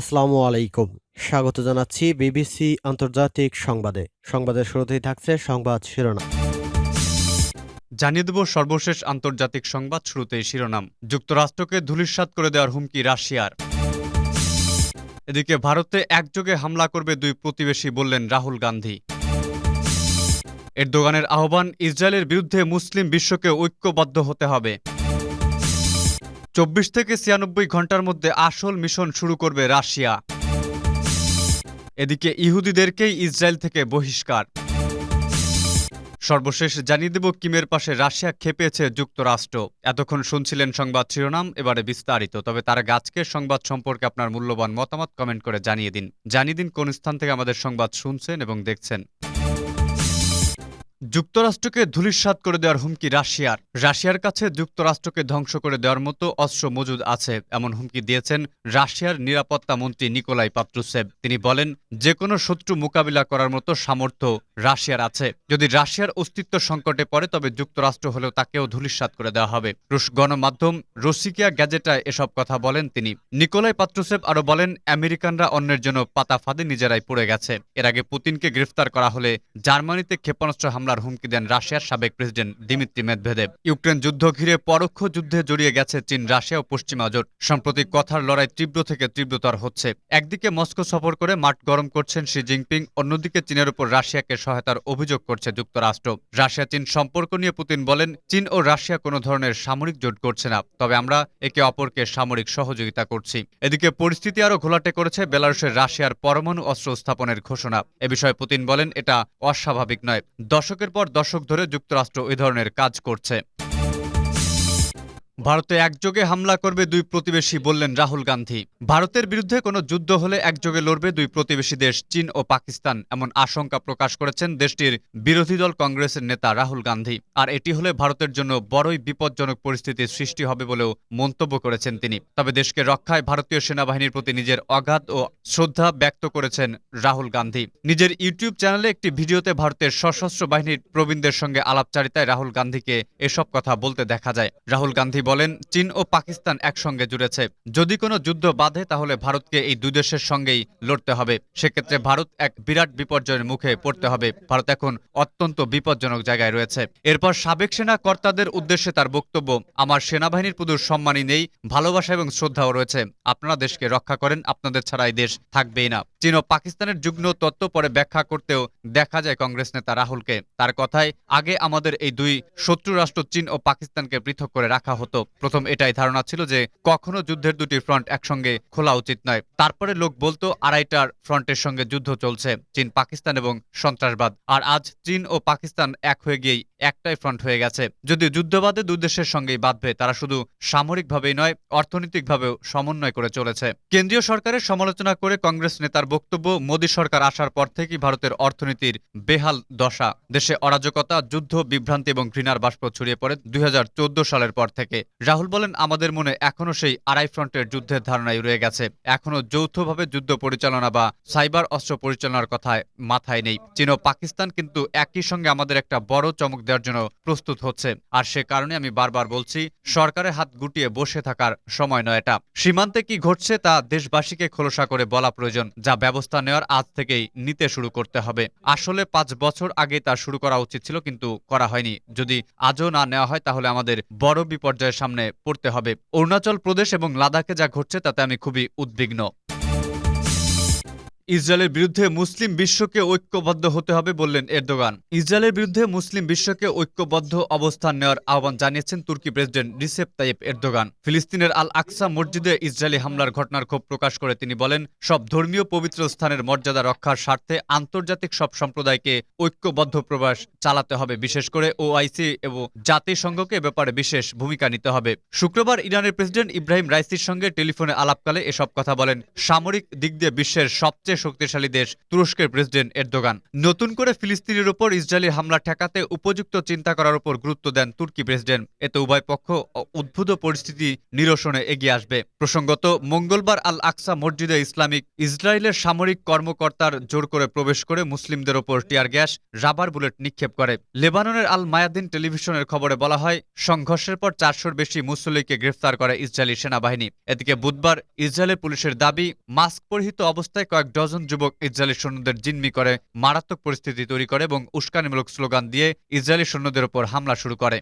আসসালামু আলাইকুম। স্বাগত জানাচ্ছি বিবিসি আন্তর্জাতিক সংবাদে। সংবাদের শুরুতেই থাকছে সংবাদ শিরোনাম। জানিয়ে দেব সর্বশেষ আন্তর্জাতিক সংবাদ শুরুতেই শিরোনাম। যুক্তরাষ্ট্রকে ধূলিসাৎ করে দেওয়ার হুমকি রাশিয়ার। এদিকে ভারতে একযোগে হামলা করবে দুই প্রতিবেশী বললেন রাহুল গান্ধী। এরদোগানের আহ্বান, ইসরায়েলের বিরুদ্ধে মুসলিম বিশ্বকে ঐক্যবদ্ধ হতে হবে। চব্বিশ থেকে ছিয়ানব্বই ঘণ্টার মধ্যে আসল মিশন শুরু করবে রাশিয়া। এদিকে ইহুদিদেরকেই ইসরায়েল থেকে বহিষ্কার। সর্বশেষ জানিয়ে দেব কিমের পাশে রাশিয়া খেপেছে যুক্তরাষ্ট্র। এতক্ষণ শুনছিলেন সংবাদ শিরোনাম, এবারে বিস্তারিত। তবে তার গাছকে সংবাদ সম্পর্কে আপনার মূল্যবান মতামত কমেন্ট করে জানিয়ে দিন। জানিয়ে দিন কোন স্থান থেকে আমাদের সংবাদ শুনছেন এবং দেখছেন। যুক্তরাষ্ট্রকে ধূলিসাৎ করে দেওয়ার হুমকি রাশিয়ার। রাশিয়ার কাছে যুক্তরাষ্ট্রকে ধ্বংস করে দেওয়ার মতো অস্ত্র মজুদ আছে, এমন হুমকি দিয়েছেন রাশিয়ার নিরাপত্তা মন্ত্রী নিকোলাই পাত্রুসেভ তিনি বলেন যে কোনো শত্রু মোকাবিলা করার মতো সামর্থ্য রাশিয়ার আছে। যদি রাশিয়ার অস্তিত্ব সংকটে পড়ে, তবে যুক্তরাষ্ট্র হলেও তাকেও ধূলিসাৎ করে দেওয়া হবে। রুশ গণমাধ্যম রসিকিয়া গ্যাজেটায় এসব কথা বলেন তিনি। নিকোলাই পাত্রুসেভ আরও বলেন, আমেরিকানরা অন্যের জন্য পাতা ফাঁদে নিজেরাই পড়ে গেছে। এর আগে পুতিনকে গ্রেফতার করা হলে জার্মানিতে ক্ষেপণাস্ত্র হামলার হুমকি দেন রাশিয়ার সাবেক প্রেসিডেন্ট দিমিত্রি মেদভেদেব। ইউক্রেন যুদ্ধ ঘিরে পরোক্ষ যুদ্ধে জড়িয়ে গেছে চীন, রাশিয়া ও পশ্চিমা জোট। সম্প্রতি কথার লড়াই তীব্র থেকে তীব্রতর হচ্ছে। একদিকে মস্কো সফর করে মাঠ গরম করছেন শি জিনপিং, অন্যদিকে চীনের উপর রাশিয়াকে সহায়তার অভিযোগ করছে যুক্তরাষ্ট্র। রাশিয়া চীন সম্পর্ক নিয়ে পুতিন বলেন, চীন ও রাশিয়া কোনো ধরনের সামরিক জোট করছে না। তবে আমরা একে অপরকে সামরিক সহযোগিতা করছি। এদিকে পরিস্থিতি আরও ঘোলাটে করেছে বেলারুশের রাশিয়ার পরমাণু অস্ত্র স্থাপনের ঘোষণা। এ বিষয়ে পুতিন বলেন, এটা অস্বাভাবিক নয়। দশকের পর দশক ধরে যুক্তরাষ্ট্র এ ধরনের কাজ করছে। ভারতে একযোগে হামলা করবে দুই প্রতিবেশী বললেন রাহুল গান্ধী। ভারতের বিরুদ্ধে কোনো যুদ্ধ হলে একযোগে লড়বে দুই প্রতিবেশী দেশ, চীন ও পাকিস্তান, এমন আশঙ্কা প্রকাশ করেছেন দেশটির বিরোধী দল কংগ্রেসের নেতা রাহুল গান্ধী। আর এটি হলে ভারতের জন্য বড়ই বিপজ্জনক পরিস্থিতির সৃষ্টি হবে বলেও মন্তব্য করেছেন তিনি। তবে দেশকে রক্ষায় ভারতীয় সেনাবাহিনীর প্রতি নিজের অগাধ ও শ্রদ্ধা ব্যক্ত করেছেন রাহুল গান্ধী। নিজের ইউটিউব চ্যানেলে একটি ভিডিওতে ভারতের সশস্ত্র বাহিনীর প্রবীণদের সঙ্গে আলাপচারিতায় রাহুল গান্ধীকে এসব কথা বলতে দেখা যায়। রাহুল গান্ধী বলেন, চীন ও পাকিস্তান একসঙ্গে জুড়েছে। যদি কোনো যুদ্ধ বাধে, তাহলে ভারতকে এই দুই দেশের সঙ্গেই লড়তে হবে। সেক্ষেত্রে ভারত এক বিরাট বিপর্যয়ের মুখে পড়তে হবে। ভারত এখন অত্যন্ত বিপজ্জনক জায়গায় রয়েছে। এরপর সাবেক সেনা কর্তাদের উদ্দেশ্যে তার বক্তব্য, আমার সেনাবাহিনীর পুদুর সম্মানই নেই, ভালোবাসা এবং শ্রদ্ধাও রয়েছে। আপনারা দেশকে রক্ষা করেন, আপনাদের ছাড়া এই দেশ থাকবেই না। চীন ও পাকিস্তানের যুগ্ম তত্ত্ব পরে ব্যাখ্যা করতেও দেখা যায় কংগ্রেস নেতা রাহুলকে। তার কথায়, আগে আমাদের এই দুই শত্রু রাষ্ট্র চীন ও পাকিস্তানকে পৃথক করে রাখা হতো। প্রথম এটাই ধারণা ছিল যে কখনো যুদ্ধের দুটি ফ্রন্ট একসঙ্গে খোলা উচিত নয়। তারপরে লোক বলতো, আড়াইটার ফ্রন্টের সঙ্গে যুদ্ধ চলছে, চীন, পাকিস্তান এবং সন্ত্রাসবাদ। আর আজ চীন ও পাকিস্তান এক হয়ে গিয়েই একটাই ফ্রন্ট হয়ে গেছে। যদি যুদ্ধবাদে দুই দেশের সঙ্গেই বাঁধবে তারা শুধু সামরিকভাবেই নয়, অর্থনৈতিকভাবেও সমন্বয় করে চলেছে। কেন্দ্রীয় সরকারের সমালোচনা করে কংগ্রেস নেতার বক্তব্য, মোদী সরকার আসার পর থেকেই ভারতের অর্থনীতির বেহাল দশা। দেশে অরাজকতা, যুদ্ধ, বিভ্রান্তি এবং ঘৃণার বাষ্প ছড়িয়ে পড়ে দুই হাজার চোদ্দ সালের পর থেকে। রাহুল বলেন, আমাদের মনে এখনও সেই আড়াই ফ্রন্টের যুদ্ধের ধারণাই রয়ে গেছে। এখনও যৌথভাবে যুদ্ধ পরিচালনা বা সাইবার অস্ত্র পরিচালনার কথায় মাথায় নেই। চীন ও পাকিস্তান কিন্তু একই সঙ্গে আমাদের একটা বড় চমক দেওয়ার জন্য প্রস্তুত হচ্ছে। আর সে কারণে আমি বারবার বলছি, সরকারের হাত গুটিয়ে বসে থাকার সময় নয় এটা। সীমান্তে কি ঘটছে তা দেশবাসীকে খোলসা করে বলা প্রয়োজন, যা ব্যবস্থা নেওয়ার আজ থেকেই নিতে শুরু করতে হবে। আসলে পাঁচ বছর আগে তা শুরু করা উচিত ছিল, কিন্তু করা হয়নি। যদি আজও না নেওয়া হয়, তাহলে আমাদের বড় বিপর্যয়ের সামনে পড়তে হবে। অরুণাচল প্রদেশ এবং লাদাখে যা ঘটছে তাতে আমি খুবই উদ্বিগ্ন। ইসরায়েলের বিরুদ্ধে মুসলিম বিশ্বকে ঐক্যবদ্ধ হতে হবে বললেন এরদোগান। ইসরায়েলের বিরুদ্ধে মুসলিম বিশ্বকে ঐক্যবদ্ধ অবস্থান নেওয়ার আহ্বান জানিয়েছেন তুর্কি প্রেসিডেন্ট রিসেপ তাইয়েপ এরদোগান। ফিলিস্তিনের আল আকসা মসজিদে ইসরায়েলি হামলার ঘটনার ক্ষোভ প্রকাশ করে তিনি বলেন, সব ধর্মীয় পবিত্র স্থানের মর্যাদা রক্ষার স্বার্থে আন্তর্জাতিক সব সম্প্রদায়কে ঐক্যবদ্ধ প্রবাস চালাতে হবে, বিশেষ করে ওআইসি এবং জাতিসংঘকে ব্যাপারে বিশেষ ভূমিকা নিতে হবে। শুক্রবার ইরানের প্রেসিডেন্ট ইব্রাহিম রাইসির সঙ্গে টেলিফোনে আলাপকালে এসব কথা বলেন। সামরিক দিক দিয়ে বিশ্বের সবচেয়ে শক্তিশালী দেশ তুরস্কের প্রেসিডেন্ট এরদোগান। নতুন করে ফিলিস্তিনের উপর ইসরায়েলি হামলা ঠেকাতে উপযুক্ত চিন্তা করার উপর গুরুত্ব দেন তুর্কি প্রেসিডেন্ট। এতে উভয় পক্ষ উদ্ভূত পরিস্থিতি নিরসনে এগিয়ে আসবে। প্রসঙ্গত, মঙ্গলবার আল আকসা মসজিদে ইসলামিক ইসরায়েলের সামরিক কর্মকর্তার জোর করে প্রবেশ করে মুসলিমদের ওপর টিয়ার গ্যাস, রাবার বুলেট নিক্ষেপ করে। লেবাননের আল মায়াদিন টেলিভিশনের খবরে বলা হয়, সংঘর্ষের পর চারশোর বেশি মুসল্লিকে গ্রেফতার করে ইসরায়েলি সেনাবাহিনী। এদিকে বুধবার ইসরায়েলের পুলিশের দাবি, মাস্ক পরিহিত অবস্থায় কয়েক ডজন যুবক ইসরায়েলি সৈন্যদের জিম্মি করে, মারাত্মক পরিস্থিতি তৈরি করে এবং উস্কানিমূলক স্লোগান দিয়ে ইসরায়েলি সৈন্যদের ওপর হামলা শুরু করে।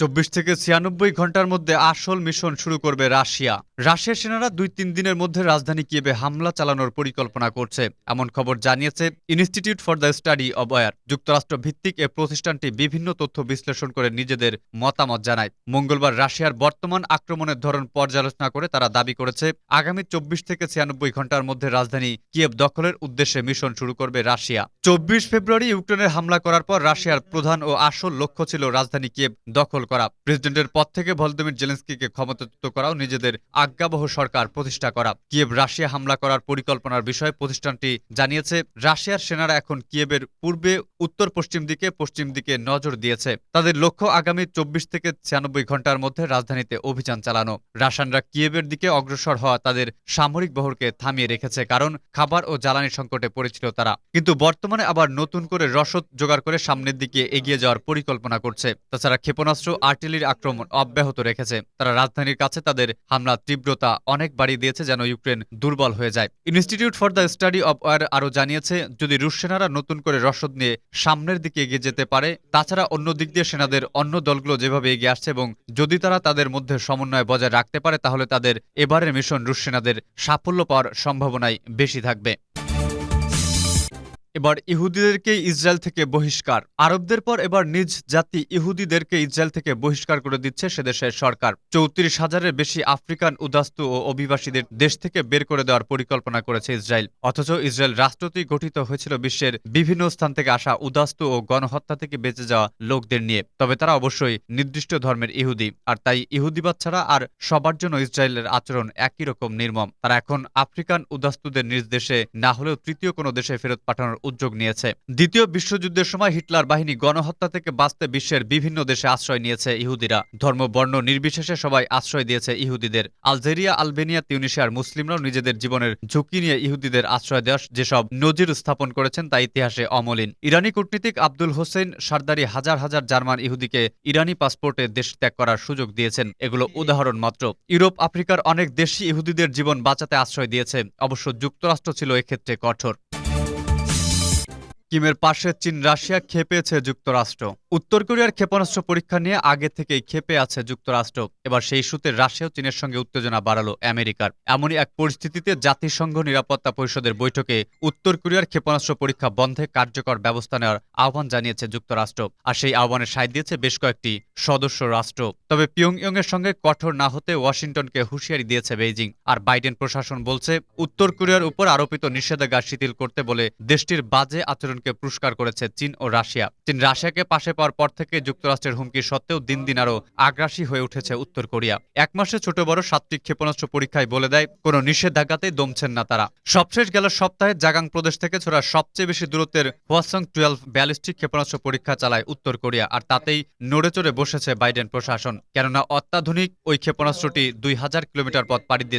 চব্বিশ থেকে ছিয়ানব্বই ঘণ্টার মধ্যে আসল মিশন শুরু করবে রাশিয়া। রাশিয়ার সেনারা দুই তিন দিনের মধ্যে রাজধানী কিয়েবে হামলা চালানোর পরিকল্পনা করছে। এমন খবর জানিয়েছে Institute for the Study of War যুক্তরাষ্ট্র ভিত্তিক এ প্রতিষ্ঠানটি বিভিন্ন তথ্য বিশ্লেষণ করে নিজেদের মতামত জানায়। মঙ্গলবার রাশিয়ার বর্তমান আক্রমণের ধরন পর্যালোচনা করে তারা দাবি করেছে, আগামী চব্বিশ থেকে ছিয়ানব্বই ঘণ্টার মধ্যে রাজধানী কিয়েভ দখলের উদ্দেশ্যে মিশন শুরু করবে রাশিয়া। চব্বিশ ফেব্রুয়ারি ইউক্রেনের হামলা করার পর রাশিয়ার প্রধান ও আসল লক্ষ্য ছিল রাজধানী কিয়েভ দখল করা। প্রেসিডেন্টের পদ থেকে ভলদিমির জেলেন্সকিকে ক্ষমতাচ্যুত করাও নিজেদের আজ্ঞাবহ সরকার প্রতিষ্ঠা করা। কিয়েভ রাশিয়া হামলা করার পরিকল্পনার বিষয়ে প্রতিষ্ঠানটি জানিয়েছে, রাশিয়ার সেনারা এখন কিয়েভের পূর্বে উত্তর পশ্চিম দিকে পশ্চিম দিকে নজর দিয়েছে। তাদের লক্ষ্য আগামী চব্বিশ থেকে ছিয়ানব্বই ঘণ্টার মধ্যে রাজধানীতে অভিযান চালানো। রাশিয়ানরা কিয়েভের দিকে অগ্রসর হওয়া তাদের সামরিক বহরকে থামিয়ে রেখেছে, কারণ খাবার ও জ্বালানি সংকটে পড়েছিল তারা। কিন্তু বর্তমানে আবার নতুন করে রসদ জোগাড় করে সামনের দিকে এগিয়ে যাওয়ার পরিকল্পনা করছে। তাছাড়া ক্ষেপণাস্ত্র আর্টিলারির আক্রমণ অব্যাহত রেখেছে। তারা রাজধানীর কাছে তাদের হামলার তীব্রতা অনেক বাড়িয়ে দিয়েছে যেন ইউক্রেন দুর্বল হয়ে যায়। Institute for the Study of War আরও জানিয়েছে, যদি রুশ সেনারা নতুন করে রসদ নিয়ে সামনের দিকে এগিয়ে যেতে পারে, তাছাড়া অন্য দিক দিয়ে সেনাদের অন্য দলগুলো যেভাবে এগিয়ে আসছে এবং যদি তারা তাদের মধ্যে সমন্বয় বজায় রাখতে পারে, তাহলে তাদের এবারের মিশন রুশ সেনাদের সাফল্য পাওয়ার সম্ভাবনাই বেশি থাকবে। এবার ইহুদিদেরকে ইসরায়েল থেকে বহিষ্কার। আরবদের পর এবার নিজ জাতি ইহুদিদেরকে ইসরায়েল থেকে বহিষ্কার করে দিচ্ছে সেদেশের সরকার। চৌত্রিশ হাজারের বেশি আফ্রিকান উদাস্তু ও অভিবাসীদের দেশ থেকে বের করে দেওয়ার পরিকল্পনা করেছে ইসরায়েল। অথচ ইসরায়েল রাষ্ট্রটি গঠিত হয়েছিল বিশ্বের বিভিন্ন স্থান থেকে আসা উদাস্তু ও গণহত্যা থেকে বেঁচে যাওয়া লোকদের নিয়ে। তবে তারা অবশ্যই নির্দিষ্ট ধর্মের ইহুদি। আর তাই ইহুদিবাদ ছাড়া আর সবার জন্য ইসরায়েলের আচরণ একই রকম নির্মম। তারা এখন আফ্রিকান উদাস্তুদের নিজ দেশে, না হলেও তৃতীয় কোনো দেশে ফেরত পাঠানোর উদ্যোগ নিয়েছে। দ্বিতীয় বিশ্বযুদ্ধের সময় হিটলার বাহিনী গণহত্যা থেকে বাঁচতে বিশ্বের বিভিন্ন দেশে আশ্রয় নিয়েছে ইহুদিরা। ধর্ম, বর্ণ নির্বিশেষে সবাই আশ্রয় দিয়েছে ইহুদিদের। আলজেরিয়া, আলবেনিয়া, তিউনিশিয়ার মুসলিমরাও নিজেদের জীবনের ঝুঁকি নিয়ে ইহুদিদের আশ্রয় দেওয়ার যেসব নজির স্থাপন করেছেন তা ইতিহাসে অমলিন। ইরানি কূটনীতিক আব্দুল হোসেন সর্দারি হাজার হাজার জার্মান ইহুদিকে ইরানি পাসপোর্টে দেশ ত্যাগ করার সুযোগ দিয়েছেন। এগুলো উদাহরণ মাত্র। ইউরোপ, আফ্রিকার অনেক দেশই ইহুদিদের জীবন বাঁচাতে আশ্রয় দিয়েছে। অবশ্য যুক্তরাষ্ট্র ছিল এক্ষেত্রে কঠোর। কিমের পাশে চীন, রাশিয়া খেপেছে যুক্তরাষ্ট্র। উত্তর কোরিয়ার ক্ষেপণাস্ত্র পরীক্ষা নিয়ে আগে থেকেই খেপে আছে যুক্তরাষ্ট্র। এবার সেই সূত্রে রাশিয়াও চীনের সঙ্গে উত্তেজনা বাড়ালো আমেরিকার। এমনই এক পরিস্থিতিতে জাতিসংঘ নিরাপত্তা পরিষদের বৈঠকে উত্তর কোরিয়ার ক্ষেপণাস্ত্র পরীক্ষা বন্ধে কার্যকর ব্যবস্থা নেওয়ার আহ্বান জানিয়েছে যুক্তরাষ্ট্র। আর সেই আহ্বানে সায় দিয়েছে বেশ কয়েকটি সদস্য রাষ্ট্র। তবে পিয়ংইয়ং এর সঙ্গে কঠোর না হতে ওয়াশিংটনকে হুঁশিয়ারি দিয়েছে বেইজিং। আর বাইডেন প্রশাসন বলছে, উত্তর কোরিয়ার উপর আরোপিত নিষেধাজ্ঞা শিথিল করতে বলে দেশটির বাজে আচরণকে পুরস্কার করেছে চীন ও রাশিয়া। চীন রাশিয়াকে পাশে পাওয়ার পর থেকে যুক্তরাষ্ট্রের হুমকি সত্ত্বেও দিন দিন আরও আগ্রাসী হয়ে উঠেছে উত্তর কোরিয়া। এক মাসে ছোট বড় সাতটি ক্ষেপণাস্ত্র পরীক্ষায় বলে দেয়, কোনো নিষেধাজ্ঞাতে দমছেন না তারা। সবশেষ গেল সপ্তাহে জাগাং প্রদেশ থেকে ছোড়া সবচেয়ে বেশি দূরত্বের হোয়াসং টুয়েলভ ব্যালিস্টিক ক্ষেপণাস্ত্র পরীক্ষা চালায় উত্তর কোরিয়া, আর তাতেই নড়ে চড়ে বসেছে বাইডেন প্রশাসন। কেননা অত্যাধুনিক ওই ক্ষেপণাস্ত্রটি দুই হাজার কিলোমিটার পথ পাড়ি দিয়ে